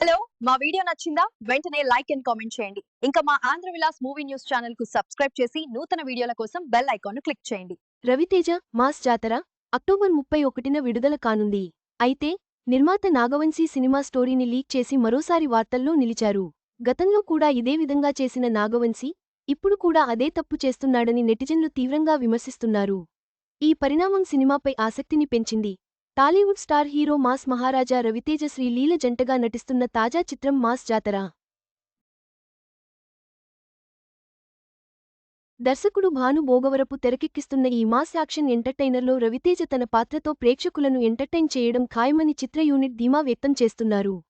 Hello మా video నచ్చిందా? వెంటనే లైక్ అండ్ కామెంట్ చేయండి. ఇంకా మా ఆంధ్ర విలాస్ మూవీ న్యూస్ ఛానల్కు సబ్స్క్రైబ్ చేసి నూతన వీడియోల కోసం బెల్ ఐకాన్ క్లిక్ చేయండి. రవితేజ మాస్ జాతర అక్టోబర్ ముప్పై ఒకటిన విడుదల కానుంది. అయితే నిర్మాత నాగవంశీ సినిమా స్టోరీని లీక్ చేసి మరోసారి వార్తల్లో నిలిచారు. గతంలో కూడా ఇదే విధంగా చేసిన నాగవంశీ ఇప్పుడు కూడా అదే తప్పు చేస్తున్నాడని నెటిజన్లు తీవ్రంగా విమర్శిస్తున్నారు. ఈ పరిణామం సినిమాపై ఆసక్తిని పెంచింది. Tollywood star hero mass Maharaja Raviteja Sreeleela జంటగా నటిస్తున్న తాజా చిత్రం మాస్ జాతర. దర్శకుడు భాను భోగవరపు తెరకెక్కిస్తున్న ఈ మాస్ యాక్షన్ ఎంటర్టైనర్లో రవితేజ తన పాత్రతో ప్రేక్షకులను ఎంటర్టైన్ చేయడం ఖాయమని చిత్ర యూనిట్ ధీమా వ్యక్తం చేస్తున్నారు.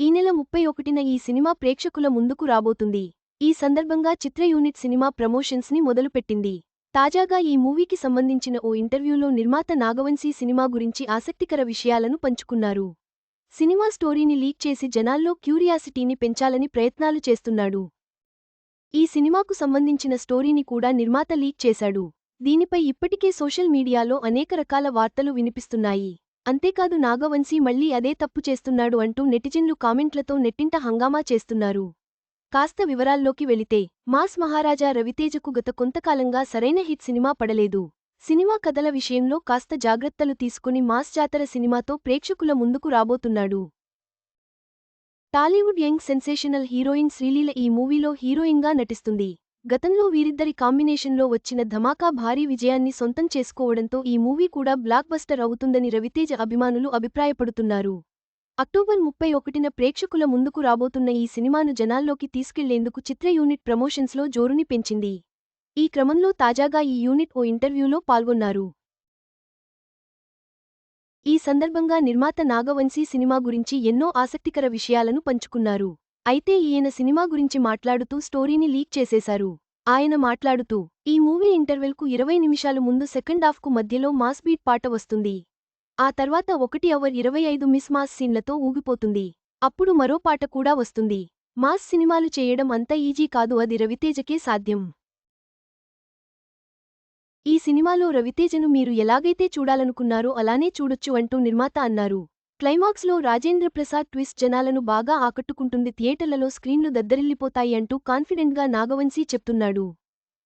ఈ నెల ముప్పై ఒకటిన ఈ సినిమా ప్రేక్షకుల ముందుకు రాబోతుంది. ఈ సందర్భంగా చిత్ర యూనిట్ సినిమా ప్రమోషన్స్ని మొదలుపెట్టింది. తాజాగా ఈ మూవీకి సంబంధించిన ఓ ఇంటర్వ్యూలో నిర్మాత నాగవంశీ సినిమా గురించి ఆసక్తికర విషయాలను పంచుకున్నారు. సినిమా స్టోరీని లీక్ చేసి జనాల్లో క్యూరియాసిటీని పెంచాలని ప్రయత్నాలు చేస్తున్నాడు. ఈ సినిమాకు సంబంధించిన స్టోరీని కూడా నిర్మాత లీక్ చేశాడు. దీనిపై ఇప్పటికే సోషల్ మీడియాలో అనేక రకాల వార్తలు వినిపిస్తున్నాయి. అంతేకాదు నాగవంశీ మళ్ళీ అదే తప్పు చేస్తున్నాడు అంటూ నెటిజన్లు కామెంట్లతో నెట్టింట హంగామా చేస్తున్నారు. కాస్త వివరాల్లోకి వెళితే మాస్ మహారాజా రవితేజకు గత కొంతకాలంగా సరైన హిట్ సినిమా పడలేదు. సినిమా కథల విషయంలో కాస్త జాగ్రత్తలు తీసుకుని మాస్ జాతర సినిమాతో ప్రేక్షకుల ముందుకు రాబోతున్నాడు. Tollywood young sensational heroine Sreeleela ఈ మూవీలో హీరోయిన్గా నటిస్తుంది. గతంలో వీరిద్దరి కాంబినేషన్లో వచ్చిన ధమాకా భారీ విజయాన్ని సొంతం చేసుకోవడంతో ఈ మూవీ కూడా బ్లాక్ బస్టర్ అవుతుందని రవితేజ అభిమానులు అభిప్రాయపడుతున్నారు. అక్టోబర్ ముప్పై ఒకటిన ప్రేక్షకుల ముందుకు రాబోతున్న ఈ సినిమాను జనాల్లోకి తీసుకెళ్ళేందుకు చిత్ర యూనిట్ ప్రమోషన్స్లో జోరుని పెంచింది. ఈ క్రమంలో తాజాగా ఈ యూనిట్ ఓ ఇంటర్వ్యూలో పాల్గొన్నారు. ఈ సందర్భంగా నిర్మాత నాగవంశీ సినిమా గురించి ఎన్నో ఆసక్తికర విషయాలను పంచుకున్నారు. అయితే ఈయన సినిమా గురించి మాట్లాడుతూ స్టోరీని లీక్ చేసేశారు. ఆయన మాట్లాడుతూ ఈ మూవీ ఇంటర్వెల్కు ఇరవై నిమిషాలు ముందు సెకండ్ హాఫ్కు మధ్యలో మాస్ బీట్ పాట వస్తుంది. ఆ తర్వాత ఒకటి అవర్ ఇరవై ఐదు మిస్ మాస్ సీన్లతో ఊగిపోతుంది. అప్పుడు మరో పాట కూడా వస్తుంది. మాస్ సినిమాలు చేయడం అంత ఈజీ కాదు అది రవితేజకే సాధ్యం. ఈ సినిమాలో రవితేజను మీరు ఎలాగైతే చూడాలనుకున్నారో అలానే చూడొచ్చు అంటూ నిర్మాత అన్నారు. క్లైమాక్స్లో రాజేంద్ర ప్రసాద్ ట్విస్ట్ జనాలను బాగా ఆకట్టుకుంటుంది థియేటర్లలో స్క్రీన్లు దద్దరిల్లిపోతాయి అంటూ కాన్ఫిడెంట్గా నాగవంశీ చెప్తున్నాడు.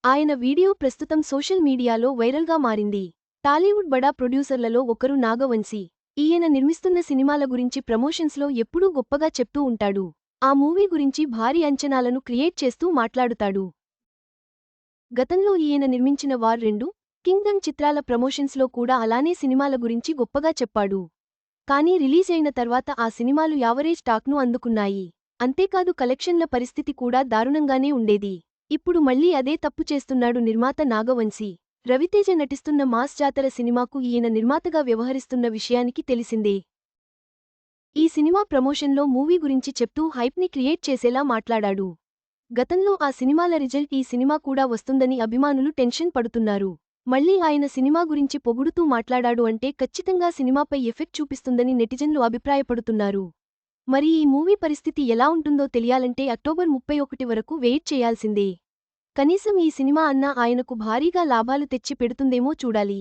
ఆయన వీడియో ప్రస్తుతం సోషల్ మీడియాలో వైరల్గా మారింది. టాలీవుడ్ బడా ప్రొడ్యూసర్లలో ఒకరు నాగవంశీ. ఈయన నిర్మిస్తున్న సినిమాల గురించి ప్రమోషన్స్లో ఎప్పుడూ గొప్పగా చెప్తూ ఉంటాడు. ఆ మూవీ గురించి భారీ అంచనాలను క్రియేట్ చేస్తూ మాట్లాడుతాడు. గతంలో ఈయన నిర్మించిన వార్ రెండు కింగ్డమ్ చిత్రాల ప్రమోషన్స్లో కూడా అలానే సినిమాల గురించి గొప్పగా చెప్పాడు. కానీ రిలీజ్ అయిన తర్వాత ఆ సినిమాలు యావరేజ్ టాక్ను అందుకున్నాయి. అంతేకాదు కలెక్షన్ల పరిస్థితి కూడా దారుణంగానే ఉండేది. ఇప్పుడు మళ్ళీ అదే తప్పు చేస్తున్నాడు నిర్మాత నాగవంశీ. రవితేజ నటిస్తున్న మాస్ జాతర సినిమాకు ఈయన నిర్మాతగా వ్యవహరిస్తున్న విషయానికి తెలిసిందే. ఈ సినిమా ప్రమోషన్లో మూవీ గురించి చెప్తూ హైప్ని క్రియేట్ చేసేలా మాట్లాడాడు. గతంలో ఆ సినిమాల రిజల్ట్ ఈ సినిమా కూడా వస్తుందని అభిమానులు టెన్షన్ పడుతున్నారు. మళ్ళీ ఆయన సినిమా గురించి పొగుడుతూ మాట్లాడాడు అంటే ఖచ్చితంగా సినిమాపై ఎఫెక్ట్ చూపిస్తుందని నెటిజన్లు అభిప్రాయపడుతున్నారు. మరి ఈ మూవీ పరిస్థితి ఎలా ఉంటుందో తెలియాలంటే అక్టోబర్ ముప్పై ఒకటి వరకు వెయిట్ చేయాల్సిందే. కనీసం ఈ సినిమా అన్నా ఆయనకు భారీగా లాభాలు తెచ్చి పెడుతుందేమో చూడాలి.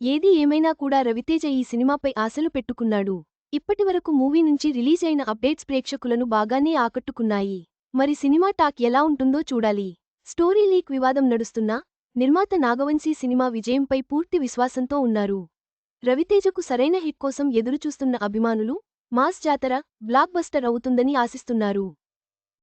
ఏది ఏమైనా కూడా రవితేజ ఈ సినిమాపై ఆశలు పెట్టుకున్నాడు. ఇప్పటివరకు మూవీ నుంచి రిలీజ్ అయిన అప్డేట్స్ ప్రేక్షకులను బాగానే ఆకట్టుకున్నాయి. మరి సినిమా టాక్ ఎలా ఉంటుందో చూడాలి. స్టోరీ లీక్ వివాదం నడుస్తున్నా నిర్మాత నాగవంశీ సినిమా విజయంపై పూర్తి విశ్వాసంతో ఉన్నారు. రవితేజకు సరైన హిట్ కోసం ఎదురుచూస్తున్న అభిమానులు మాస్ జాతర బ్లాక్ బస్టర్ అవుతుందని ఆశిస్తున్నారు.